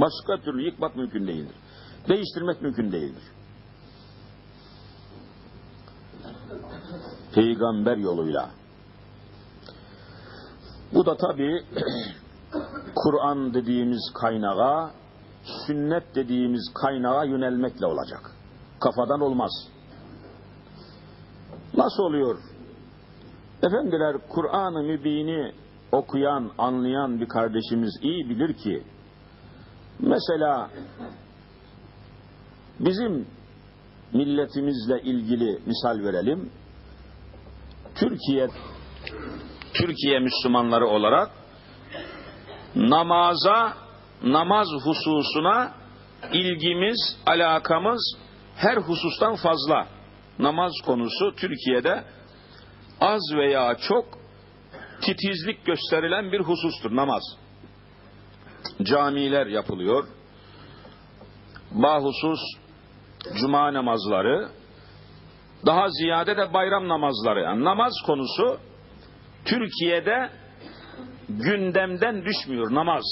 Başka türlü yıkmak mümkün değildir. Değiştirmek mümkün değildir. Peygamber yoluyla. Bu da tabi Kur'an dediğimiz kaynağa, sünnet dediğimiz kaynağa yönelmekle olacak. Kafadan olmaz. Nasıl oluyor? Efendiler Kur'an-ı Mübin'i okuyan, anlayan bir kardeşimiz iyi bilir ki mesela bizim milletimizle ilgili misal verelim. Türkiye Türkiye Müslümanları olarak namaza, namaz hususuna ilgimiz, alakamız her husustan fazla. Namaz konusu Türkiye'de az veya çok titizlik gösterilen bir husustur namaz. Camiler yapılıyor. Bahusus cuma namazları, daha ziyade de bayram namazları. Yani namaz konusu Türkiye'de gündemden düşmüyor namaz.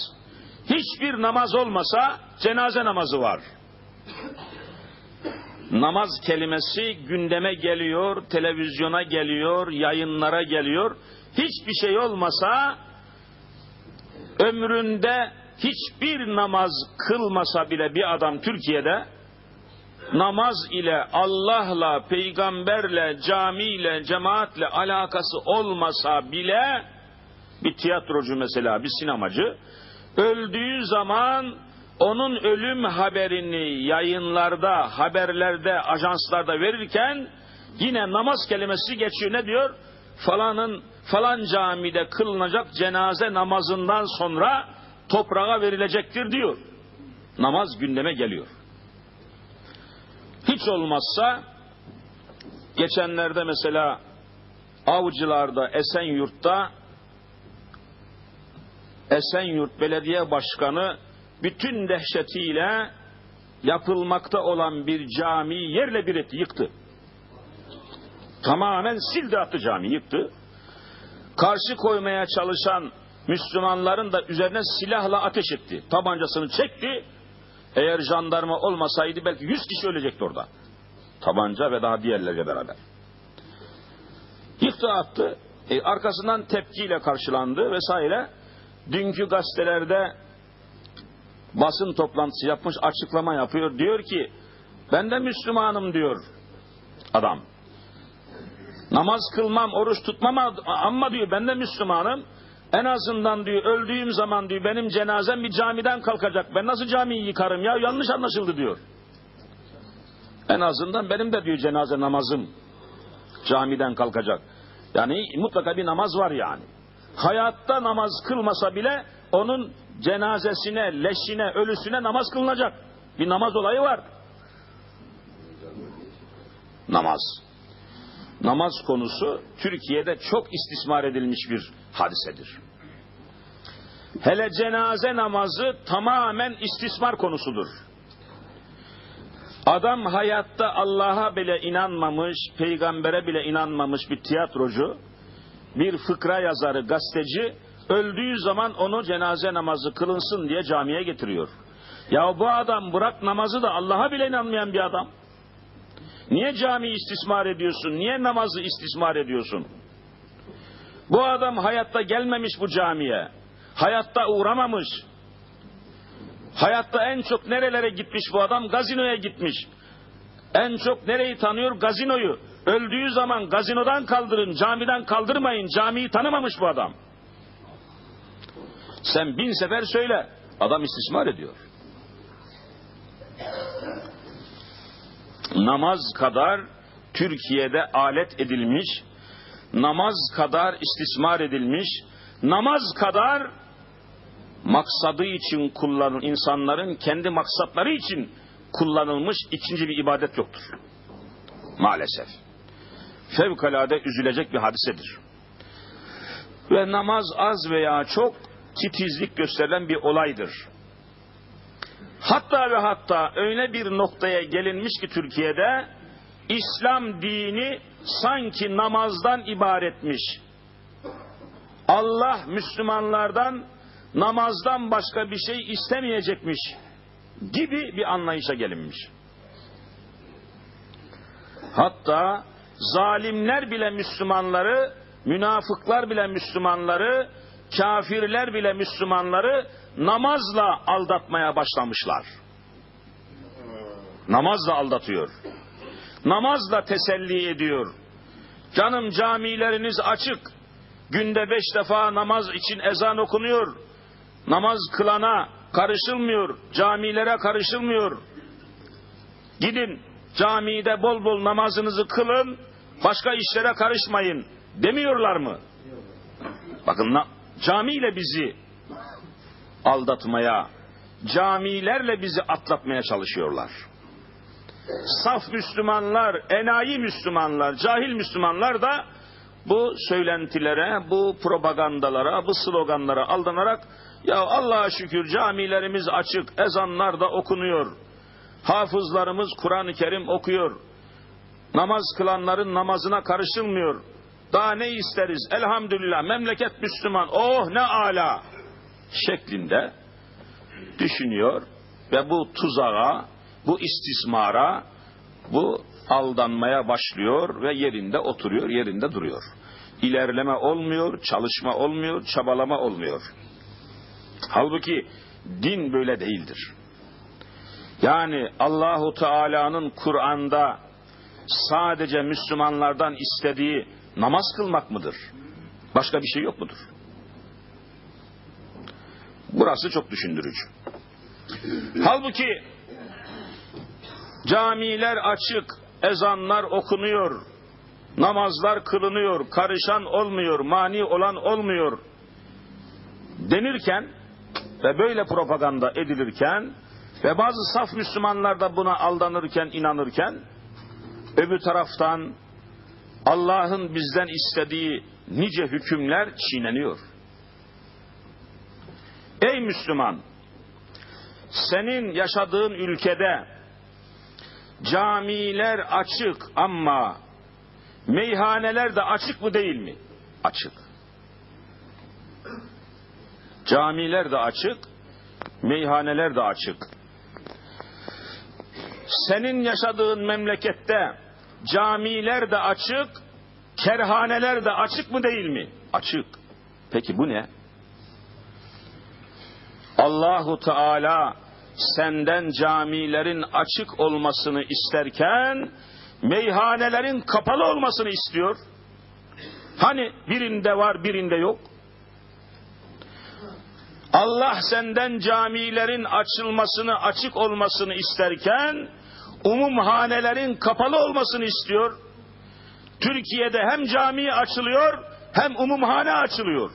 Hiçbir namaz olmasa cenaze namazı var. Namaz kelimesi gündeme geliyor, televizyona geliyor, yayınlara geliyor. Hiçbir şey olmasa ömründe hiçbir namaz kılmasa bile bir adam Türkiye'de namaz ile Allah'la, peygamberle, camiyle, cemaatle alakası olmasa bile bir tiyatrocu mesela, bir sinemacı öldüğü zaman onun ölüm haberini yayınlarda, haberlerde, ajanslarda verirken yine namaz kelimesi geçiyor. Ne diyor? Falanın falan camide kılınacak cenaze namazından sonra toprağa verilecektir diyor. Namaz gündeme geliyor. Hiç olmazsa geçenlerde mesela Avcılar'da, Esenyurt'ta Esenyurt Belediye Başkanı bütün dehşetiyle yapılmakta olan bir camiyi yerle bir etti, yıktı. Tamamen sildi attı cami, yıktı. Karşı koymaya çalışan Müslümanların da üzerine silahla ateş etti. Tabancasını çekti. Eğer jandarma olmasaydı belki yüz kişi ölecekti orada. Tabanca ve daha diğerleriyle beraber. Yıktı attı. E, arkasından tepkiyle karşılandı vesaire. Dünkü gazetelerde basın toplantısı yapmış açıklama yapıyor. Diyor ki ben de Müslümanım diyor adam. Namaz kılmam, oruç tutmam ama diyor ben de Müslümanım. En azından diyor öldüğüm zaman diyor benim cenazem bir camiden kalkacak. Ben nasıl camiyi yıkarım ya yanlış anlaşıldı diyor. En azından benim de diyor cenaze namazım camiden kalkacak. Yani mutlaka bir namaz var yani. Hayatta namaz kılmasa bile onun cenazesine, leşine, ölüsüne namaz kılınacak. Bir namaz olayı var. Namaz. Namaz konusu Türkiye'de çok istismar edilmiş bir hadisedir. Hele cenaze namazı tamamen istismar konusudur. Adam hayatta Allah'a bile inanmamış, peygambere bile inanmamış bir tiyatrocu, bir fıkra yazarı, gazeteci öldüğü zaman onu cenaze namazı kılınsın diye camiye getiriyor. Ya bu adam bırak namazı da Allah'a bile inanmayan bir adam. Niye camiyi istismar ediyorsun? Niye namazı istismar ediyorsun? Bu adam hayatta gelmemiş bu camiye. Hayatta uğramamış. Hayatta en çok nerelere gitmiş bu adam? Gazinoya gitmiş. En çok nereyi tanıyor? Gazinoyu. Öldüğü zaman gazinodan kaldırın, camiden kaldırmayın. Camiyi tanımamış bu adam. Sen bin sefer söyle. Adam istismar ediyor. Namaz kadar Türkiye'de alet edilmiş, namaz kadar istismar edilmiş, namaz kadar maksadı için kullanılan insanların kendi maksatları için kullanılmış ikinci bir ibadet yoktur. Maalesef. Fevkalade üzülecek bir hadisedir. Ve namaz az veya çok titizlik gösterilen bir olaydır. Hatta ve hatta öyle bir noktaya gelinmiş ki Türkiye'de İslam dini sanki namazdan ibaretmiş. Allah Müslümanlardan namazdan başka bir şey istemeyecekmiş gibi bir anlayışa gelinmiş. Hatta zalimler bile Müslümanları, münafıklar bile Müslümanları, kafirler bile Müslümanları namazla aldatmaya başlamışlar. Namazla aldatıyor. Namazla teselli ediyor. Canım camileriniz açık. Günde beş defa namaz için ezan okunuyor. Namaz kılana karışılmıyor. Camilere karışılmıyor. Gidin camide bol bol namazınızı kılın. Başka işlere karışmayın. Demiyorlar mı? Bakın camiyle bizi aldatmaya, camilerle bizi atlatmaya çalışıyorlar. Saf Müslümanlar, enayi Müslümanlar, cahil Müslümanlar da bu söylentilere, bu propagandalara, bu sloganlara aldanarak ya Allah'a şükür camilerimiz açık, ezanlar da okunuyor. Hafızlarımız Kur'an-ı Kerim okuyor. Namaz kılanların namazına karışılmıyor. Daha ne isteriz? Elhamdülillah memleket Müslüman. Oh ne ala şeklinde düşünüyor ve bu tuzağa, bu istismara, bu aldanmaya başlıyor ve yerinde oturuyor, yerinde duruyor. İlerleme olmuyor, çalışma olmuyor, çabalama olmuyor. Halbuki din böyle değildir. Yani Allahu Teala'nın Kur'an'da sadece Müslümanlardan istediği namaz kılmak mıdır? Başka bir şey yok mudur? Burası çok düşündürücü. Halbuki camiler açık, ezanlar okunuyor, namazlar kılınıyor, karışan olmuyor, mani olan olmuyor denirken ve böyle propaganda edilirken ve bazı saf Müslümanlar da buna aldanırken, inanırken öbür taraftan Allah'ın bizden istediği nice hükümler çiğneniyor. Ey Müslüman! Senin yaşadığın ülkede camiler açık ama meyhaneler de açık mı değil mi? Açık. Camiler de açık, meyhaneler de açık. Senin yaşadığın memlekette camiler de açık, kerhaneler de açık mı değil mi? Açık. Peki bu ne? Allahu Teala senden camilerin açık olmasını isterken meyhanelerin kapalı olmasını istiyor. Hani birinde var birinde yok. Allah senden camilerin açılmasını, açık olmasını isterken umumhanelerin kapalı olmasını istiyor. Türkiye'de hem cami açılıyor hem umumhane açılıyor.